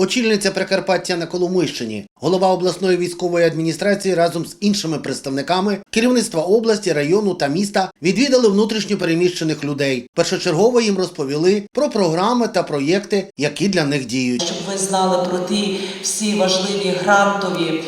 очільниця Прикарпаття на Коломийщині, голова обласної військової адміністрації разом з іншими представниками керівництва області, району та міста відвідали внутрішньо переміщених людей. Першочергово їм розповіли про програми та проєкти, які для них діють. щоб ви знали про ті всі важливі грантові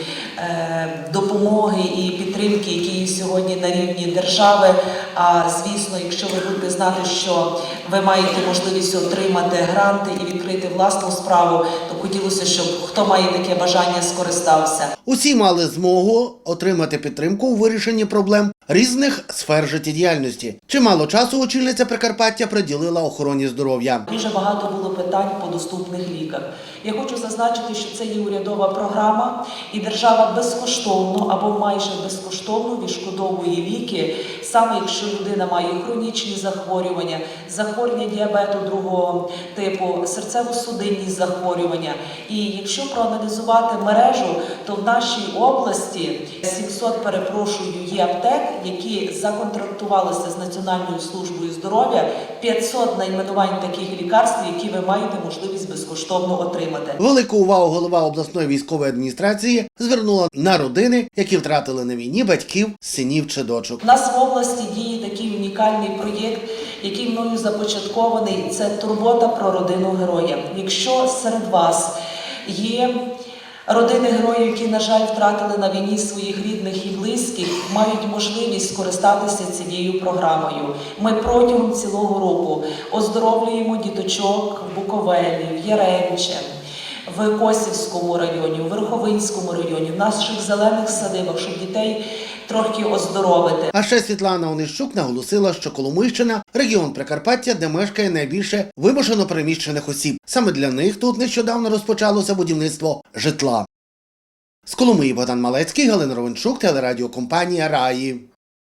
допомоги і підтримки, які є сьогодні на рівні держави. А звісно, якщо ви будете знати, що ви маєте можливість отримати гранти і відкрити власну справу, то хотілося, щоб хто має таке бажання скористався. Усі мали змогу отримати підтримку у вирішенні проблем різних сфер життєдіяльності. Чимало часу очільниця Прикарпаття приділила охороні здоров'я. Дуже багато було питань по доступних ліках. Я хочу зазначити, що це є урядова програма, і держава безкоштовно або майже безкоштовно відшкодовує ліки, саме якщо людина має хронічні захворювання, захворювання діабету другого типу, серцево-судинні захворювання. І якщо проаналізувати мережу, то в нашій області 700, перепрошую, є аптек, які законтрактувалися з Національною службою здоров'я, 500 найменувань таких лікарств, які ви маєте можливість безкоштовно отримати. Велику увагу голова обласної військової адміністрації звернула на родини, які втратили на війні батьків, синів чи дочок. У нас в області діє такий унікальний проєкт, який мною започаткований. Це турбота про родину героя. Якщо серед вас є родини героїв, які, на жаль, втратили на війні своїх рідних і близьких, мають можливість скористатися цією програмою. Ми протягом цілого року оздоровлюємо діточок в Буковелі, в Яремче. В Косівському районі, в Верховинському районі, в наших зелених садибах, щоб дітей трохи оздоровити. А ще Світлана Онищук наголосила, що Коломийщина регіон Прикарпаття, де мешкає найбільше вимушено переміщених осіб. Саме для них тут нещодавно розпочалося будівництво житла. З Коломиї Богдан Малецький, Галина Ровенчук, телерадіокомпанія Раї.